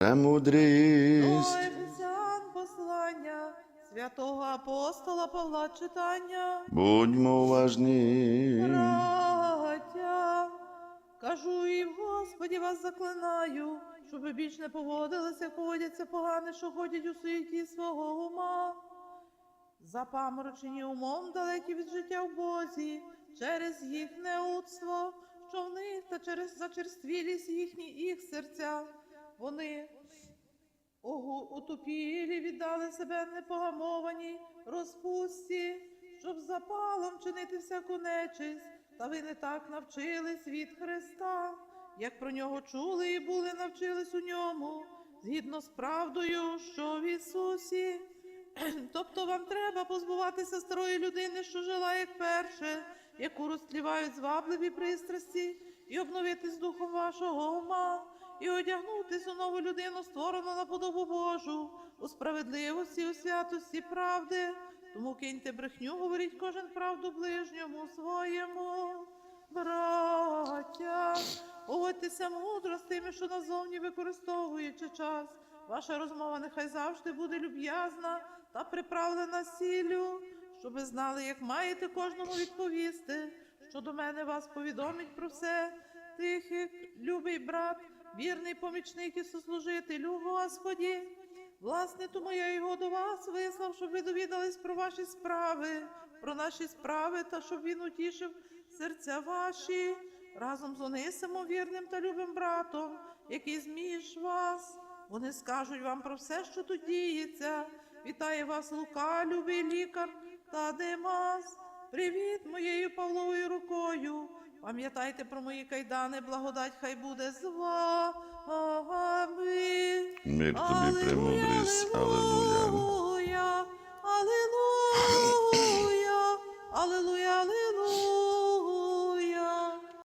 Премудрість. Ефесян послання святого апостола Павла читання. Будьмо уважні. Браття, кажу і в Господі вас заклинаю, щоб ви більш не поводилися, як поводяться погане, що ходять у суєті свого ума. Запаморочені умом далекі від життя в Бозі, через їх неудство, що в них та через зачерствілість їхні їх серця. Вони отупілі віддали себе непогамованій розпусті, щоб запалом чинити всяку нечисть, та ви не так навчились від Христа, як про нього чули і були навчились у ньому, згідно з правдою, що в Ісусі. Тобто вам треба позбуватися старої людини, що жила як перше, яку розтлівають звабливі пристрасті, і обновитись духом вашого ума, і одягнутись у нову людину, створену на подобу Божу, у справедливості, у святості правди. Тому киньте брехню, говоріть кожен правду ближньому своєму. Браття, поводьтеся мудро з тими, що назовні використовуючи час. Ваша розмова нехай завжди буде люб'язна та приправлена сіллю, щоб ви знали, як маєте кожному відповісти, що до мене вас повідомить про все. Тихий, любий брат, вірний помічник і сослужитель у Господі. Власне, тому я його до вас вислав, щоб ви довідались про ваші справи, про наші справи, та щоб він утішив серця ваші разом з Онисимом, вірним та любим братом, який зміж вас. Вони скажуть вам про все, що тут діється. Вітає вас Лука, любий лікар та Демас. Привіт моєю Павловою рукою. Пам'ятайте про мої кайдани, благодать хай буде з вами. Мир тобі, премудрість. Алелуя.